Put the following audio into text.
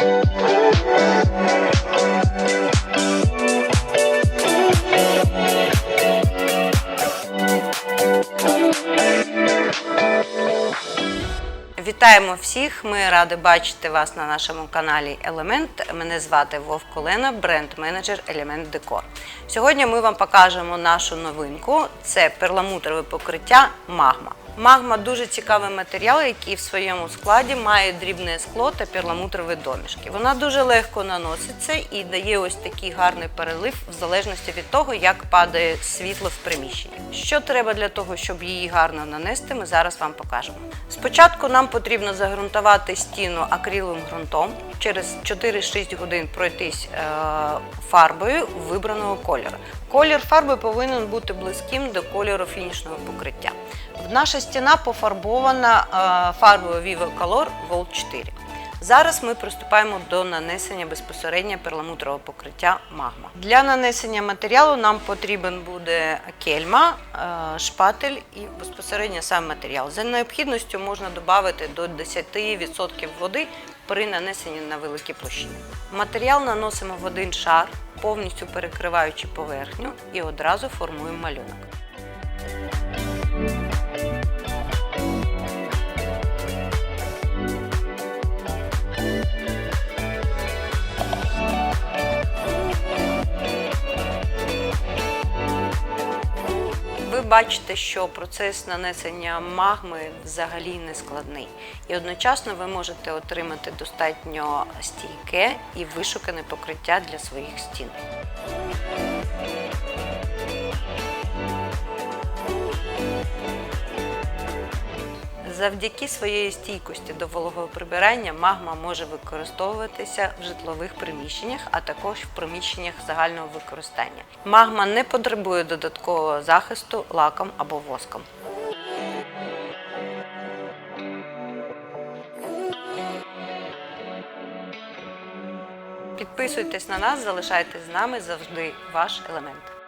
Вітаємо всіх! Ми раді бачити вас на нашому каналі Елемент. Мене звати Вовк Колена, бренд-менеджер Елемент Декор. Сьогодні ми вам покажемо нашу новинку: це перламутрове покриття Магма. Магма дуже цікавий матеріал, який в своєму складі має дрібне скло та перламутрові домішки. Вона дуже легко наноситься і дає ось такий гарний перелив в залежності від того, як падає світло в приміщенні. Що треба для того, щоб її гарно нанести, ми зараз вам покажемо. Спочатку нам потрібно загрунтувати стіну акриловим ґрунтом, через 4-6 годин пройтись е, фарбою вибраного кольору. Колір фарби повинен бути близьким до кольору фінішного покриття. Наша стіна пофарбована е, фарбою Vivo Color Gold 4. Зараз ми приступаємо до нанесення безпосередньо перламутрового покриття магма. Для нанесення матеріалу нам потрібен буде кельма, е, шпатель і безпосередньо сам матеріал. За необхідністю можна додати до 10% води при нанесенні на великі площини. Матеріал наносимо в один шар, повністю перекриваючи поверхню, і одразу формуємо малюнок. Бачите, що процес нанесення магми взагалі не складний, і одночасно ви можете отримати достатньо стійке і вишукане покриття для своїх стін. Завдяки своєї стійкості до вологоприбирання магма може використовуватися в житлових приміщеннях, а також в приміщеннях загального використання. Магма не потребує додаткового захисту лаком або воском. Підписуйтесь на нас, залишайтесь з нами завжди ваш елемент.